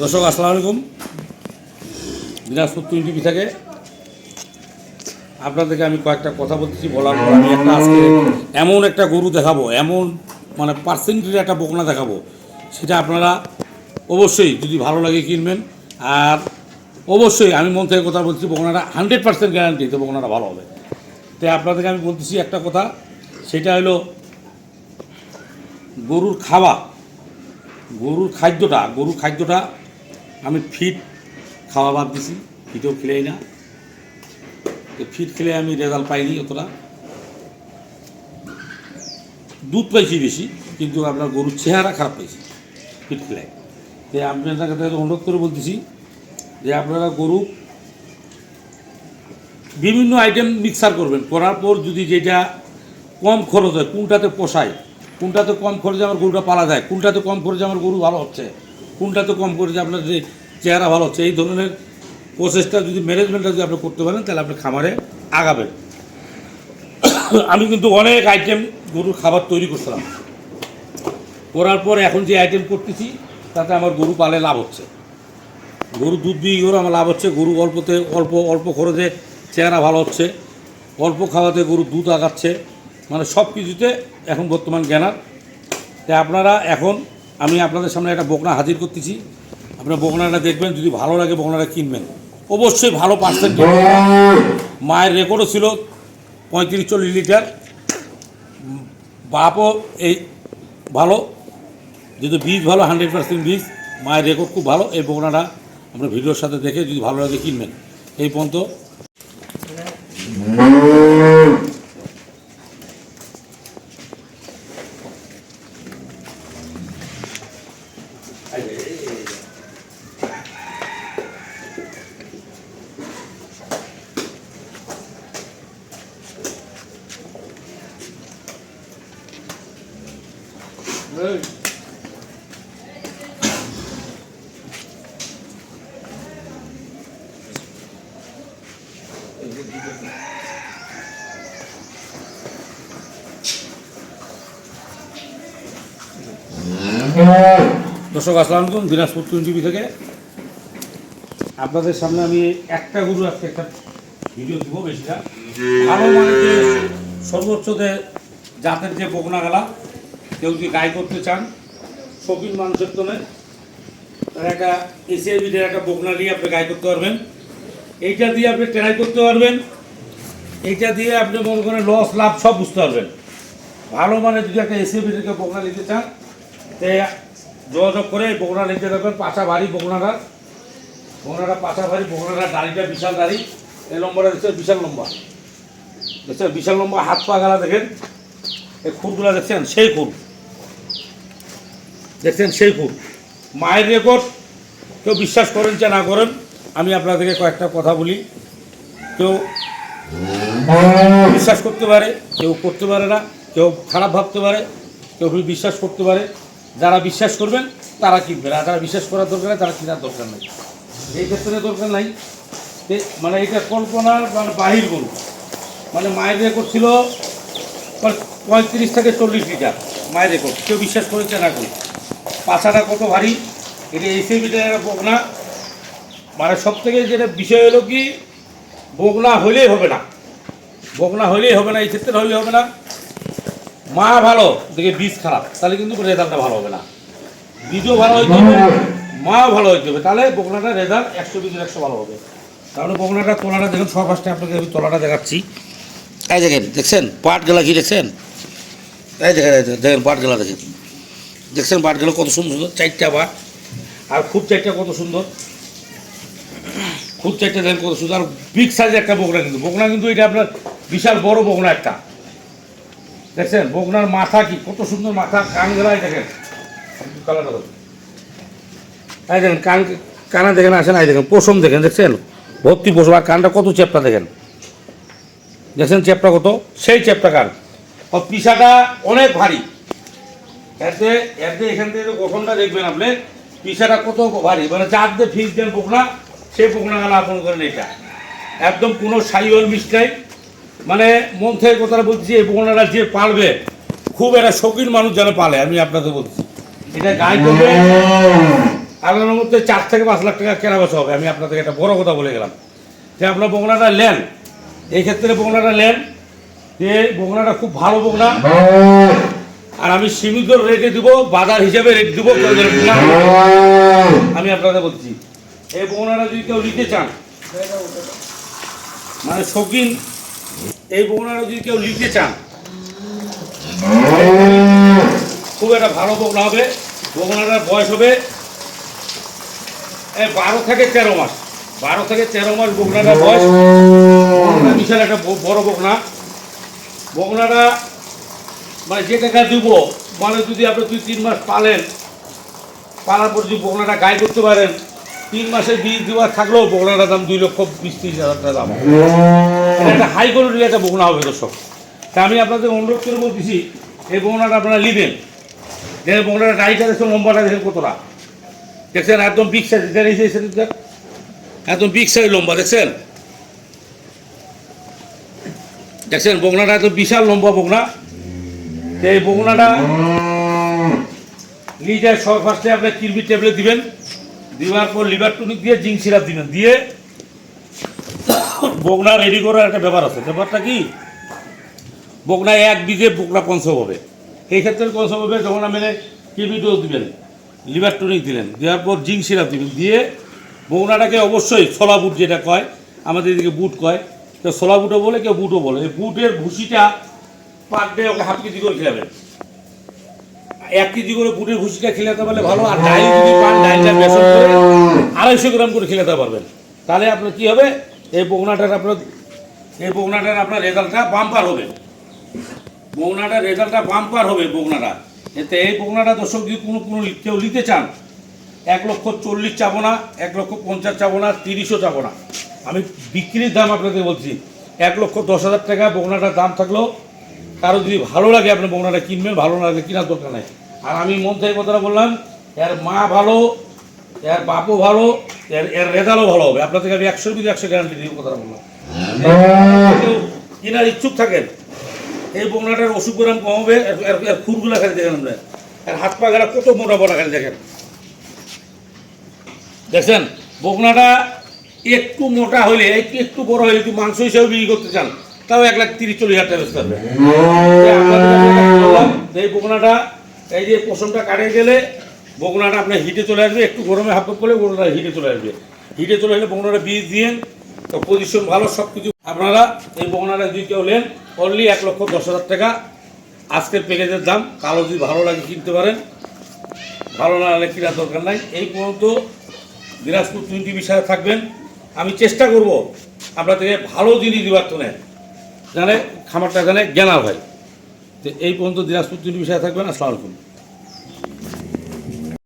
দর্শক, আসসালামু আলাইকুম। দিনাজপুর টিভি থেকে আপনাদেরকে আমি কয়েকটা কথা বলতেছি, বলার পর আমি একটা আজকে এমন একটা গরু দেখাবো, এমন মানে পার্সেন্টের একটা বকনা দেখাবো, সেটা আপনারা অবশ্যই যদি ভালো লাগে কিনবেন। আর অবশ্যই আমি মন থেকে কথা বলছি বকনাটা হান্ড্রেড পার্সেন্ট গ্যারান্টি তো বকনাটা ভালো হবে। তাই আপনাদেরকে আমি বলতেছি একটা কথা, সেটা হলো গরুর খাওয়া গরুর খাদ্যটা গরুর খাদ্যটা আমি ফিট খাওয়া বাদ দিছি, ফিটেও খেলেই না। তো ফিট খেলে আমি রেজাল্ট পাইনি অতটা। দুধ পাইছি বেশি, কিন্তু আপনার গরুর চেহারা খারাপ পাইছি, ফিট খেলে। তো আপনাদের কাছে অনুরোধ করে বলতেছি যে আপনারা গরু বিভিন্ন আইটেম মিক্সার করবেন, করার পর যদি যেটা কম খরচ হয়, কোনটাতে পোষায়, কোনটাতে কম খরচে আমার গরুটা পালা যায়, কোনটাতে কম খরচে আমার গরু ভালো হচ্ছে কোনটাতে কম করেছে, আপনার যে চেহারা ভালো হচ্ছে এই ধরনের প্রসেসটা যদি ম্যানেজমেন্টটা যদি আপনি করতে পারেন, তাহলে আপনি খামারে আগাবেন। আমি কিন্তু অনেক আইটেম গরুর খাবার তৈরি করছিলাম। করার পর এখন যে আইটেম করতেছি, তাতে আমার গরু পালে লাভ হচ্ছে। গরু দুধ দিয়ে গরু আমার লাভ হচ্ছে, গরু অল্পতে অল্প অল্প খরচে চেহারা ভালো হচ্ছে, অল্প খাওয়াতে গরু দুধ আগাচ্ছে মানে সব কিছুতে এখন বর্তমান জ্ঞানার। তাই আপনারা এখন আমি আপনাদের সামনে একটা বকনা হাজির করতেছি। আপনার বকনাটা দেখবেন, যদি ভালো লাগে বকনাটা কিনবেন। অবশ্যই ভালো পার্সেন্ট মায়ের রেকর্ডও ছিল পঁয়ত্রিশ চল্লিশ লিটার। বাপও এই ভালো। যদি বীজ ভালো হান্ড্রেড পার্সেন্ট বীজ, মায়ের রেকর্ড খুব ভালো। এই বকনাটা আপনার ভিডিওর সাথে দেখে যদি ভালো লাগে কিনবেন। এই পর্যন্ত দর্শক আসসালাম আলাইকুম দিনাজপুর টিভি থেকে। আপনাদের সামনে আমি একটা গরু আজকে একটা ভিডিও দিব বেশিটা। ভালো মানে যে সর্বোচ্চ যে জাতের যে বকনা গেলা কেউ যদি গায়ে করতে চান? শৌখিন মানুষের জন্য তার একটা বিটের একটা বকনা দিয়ে আপনি গায়ে করতে পারবেন। এইটা দিয়ে আপনি ট্রাই করতে পারবেন। এইটা দিয়ে আপনি মনে করেন লস লাভ সব বুঝতে পারবেন। ভালো মানে যদি একটা এসিও বিটেরকে বকনা নিতে চান, তে যোগাযোগ করে বকনা নিতে যাবেন পাশা ভারী বকনাটা। বকনাটা পাশা ভারী বকনাটা দাড়িটা বিশাল দাড়ি। এই লম্বাটা দেখছে বিশাল লম্বা দেখছেন? বিশাল লম্বা হাত পা গালা দেখেন? এই খুরগুলা দেখছেন? সেই খুর। দেখছেন সেই খুর মায়ের রেকর্ড কেউ বিশ্বাস করেন যে না করেন, আমি আপনাদেরকে কয়েকটা কথা বলি। কেউ বিশ্বাস করতে পারে, কেউ করতে পারে না, কেউ খারাপ ভাবতে পারে, কেউ বিশ্বাস করতে পারে। যারা বিশ্বাস করবেন, তারা কিনবেন। আর যারা বিশ্বাস করার দরকার নেই, তারা কেনার দরকার নেই। এই ক্ষেত্রে দরকার নাই। মানে এটা কল্পনার মানে বাহির গরু মানে মায়ের রেকর্ড ছিল পঁয়ত্রিশ থেকে চল্লিশ লিটার মায়ের রেকর্ড কেউ বিশ্বাস করেছে না করি পাছাটা কত ভারী? এটা এসে মিটার বকনা। মানে সব থেকে যেটা বিষয় হলো কি বকনা হলেই হবে না। বকনা হলেই হবে না এই ক্ষেত্রে হলেই হবে না। মা ভালো দেখে বীজ খারাপ তাহলে কিন্তু রেজাল্টটা ভালো হবে না। বীজও ভালো হইতে হবে মাও ভালো হইতে হবে তাহলে বকনাটা রেজাল্ট একশো বীজের একশো ভালো হবে। তাহলে বকনাটা তোলাটা দেখুন সব ফার্স্টে আপনাকে আমি তোলাটা দেখাচ্ছি। এই দেখেন দেখছেন? পাট গেলা কি দেখছেন? এই দেখেন, দেখেন পাট গেলা দেখেন। দেখছেন বাটগুলো কত সুন্দর সুন্দর, চারটা পাট আর খুব চারটা কত সুন্দর। খুব চারটা দেখেন কত সুন্দর। আর বিগ সাইজের একটা বকনা কিন্তু। বকনা কিন্তু এটা আপনার বিশাল বড় বকনা একটা। দেখছেন? বকনার মাথা কি, কত সুন্দর মাথা, কান গেলায় দেখেন। কালারটা দেখুন। কান, কানা দেখেন, আসেন, এই দেখেন, পশম দেখেন, দেখছেন? ভর্তি পশম। আর কানটা কত চেপটা দেখেন? দেখছেন চেপটা কত? সেই চেপটা কান। আর পিসাটা অনেক ভারী। এতে এতে এখান থেকে গঠনটা দেখবেন আপনি। পিসাটা কত ভারী মানে চার দিয়ে ফিস দেন পোকনা, সেই পোকনা গেলা আপন করেন এটা। একদম কোনো সাইওয়াল মিস নাই। মানে মন থেকে কথাটা বলছি, এই পোকনাটা যে পালবে, খুব একটা শৌখিন মানুষ যেন পালে, আমি আপনাদের বলছি। এটা গায়ে করবে আল্লাহ মধ্যে চার থেকে পাঁচ লাখ টাকা কেনা বেচা হবে, আমি আপনাদের একটা বড় কথা বলে গেলাম। যে আপনার বগনাটা নেন, এই ক্ষেত্রে বগনাটা নেন, যে বগনাটা খুব ভালো বগনা আর আমি সীমিত রেটে দিব, বাজার হিসাবে রেট দিব আমি আপনাদের বলছি এই বগনাটা যদি কেউ নিতে চান মানে শৌখিন, এই বগনাটা যদি কেউ নিতে চান, খুব একটা ভালো বগনা হবে বগনাটার বয়স হবে বারো থেকে তেরো মাস, বারো থেকে তেরো মাস বগনাটার বয়স। বিশাল একটা বড় বগনা বগনাটা মানে যে টাকা দিব মানে যদি আপনি দুই, তিন মাস পালেন, পালার পর যদি বগনাটা গায়ে করতে পারেন, তিন মাসের বীজ দেওয়া থাকলেও বগনাটার দাম দুই লক্ষ বিশ, তিরিশ হাজার টাকা দাম। একটা হাই কোয়ালিটির একটা বগনা হবে, দর্শক। তা আমি আপনাদের অনুরোধ করে বলতেছি, এই বগনাটা আপনারা নেবেন। যে বগনাটা গাড়িটা দেখছেন লম্বাটা দেখেন কতটা। দেখছেন, একদম বিগ সাইজ একদম বিগ সাইজ লম্বা, দেখছেন? দেখছেন বগনাটা একদম বিশাল লম্বা বগনা তো এই বগনাটা লিটার সব ফার্স্টে আপনি কিরবি ট্যাবলেট দিবেন। দেওয়ার পর লিভার টনিক দিয়ে জিঙ্ক সিরাপ দিবেন। দিয়ে বগনা রেডি করার একটা ব্যাপার আছে। ব্যাপারটা কি? বগনা এক বিঘে বগনা কনসম হবে। এই ক্ষেত্রে কনসম হবে যখন আপনি কিডনি ডোজ দিবেন, লিভার টনিক দিলেন, দেওয়ার পর জিঙ্ক সিরাপ দিবেন। দিয়ে বগনাটাকে অবশ্যই ছোলা বুট যেটা কয়, আমাদের এদিকে বুট কয়। কেউ ছোলা বুটও বলে, কেউ বুটও বলে। এই বুটের ভুসিটা পার ওকে হাফ কেজি করে খেলাবেন। এক কেজি করে বুটের ভুসিটা খেলাতে পারলে ভালো, আর যদি পান বেসন করে আড়াইশো গ্রাম করে খেলাতে পারবেন। তাহলে আপনার কি হবে? এই আপনার এই আপনার রেজাল্টটা বাম্পার হবে। রেজাল্টটা বাম্পার হবে বগনাটা। এতে এই বগনাটা দর্শক যদি কোনো কোনো কেউ নিতে চান, এক লক্ষ চল্লিশ চাবো না এক লক্ষ পঞ্চাশ চাবো না তিরিশও চাবো না আমি বিক্রির দাম আপনাদের বলছি, এক লক্ষ দশ হাজার টাকা বগনাটার দাম থাকলেও কারও যদি ভালো লাগে আপনি বগনাটা কিনবেন ভালো না লাগে কেনার দরকার নাই। আর আমি মন থেকে কথাটা বললাম এর মা ভালো এর বাপও ভালো এর এর রেজাল্টও ভালো হবে। আপনার থেকে আমি একশোর ভিতরে একশো গ্যারান্টি দিয়ে কথাটা বললাম। কেউ কেনার ইচ্ছুক থাকেন এই বগনাটার অসুখ গ্রাম কম হবে এর খুরগুলা খালি দেখেন আপনার এর হাত পা গেলা কত মোটা মোটা খালি দেখেন। দেখছেন? বগনাটা একটু মোটা হলে একটু একটু বড় হলে একটু মাংস হিসাবে বিক্রি করতে চান। তাও এক লাখ তিরিশ চল্লিশ হাজার টাকা যে এই বগনাটা এই যে পশমটা কাটে গেলে বগনাটা আপনার হিটে চলে আসবে একটু গরমে হাফ করলে বগনাটা হিটে চলে আসবে। হিটে চলে আসলে বগনাটা বীজ দিয়ে তো পজিশন ভালো সব কিছু আপনারা এই বগনাটা যদি কেউ নেন অনলি এক লক্ষ দশ হাজার টাকা। আজকের প্যাকেজের দাম কালো যদি ভালো লাগে কিনতে পারেন ভালো না লাগলে কেনার দরকার নাই। এই পর্যন্ত দিনাজপুর টোয়েন্টি বিষয়ে থাকবেন। আমি চেষ্টা করব আপনাদেরকে ভালো জিনিস দেওয়ার তো জানে খামারটা জানে জ্ঞান ভাই। তো এই পর্যন্ত দিনাজপুর তিনি বিষয়ে থাকবেন। আসসালামু আলাইকুম।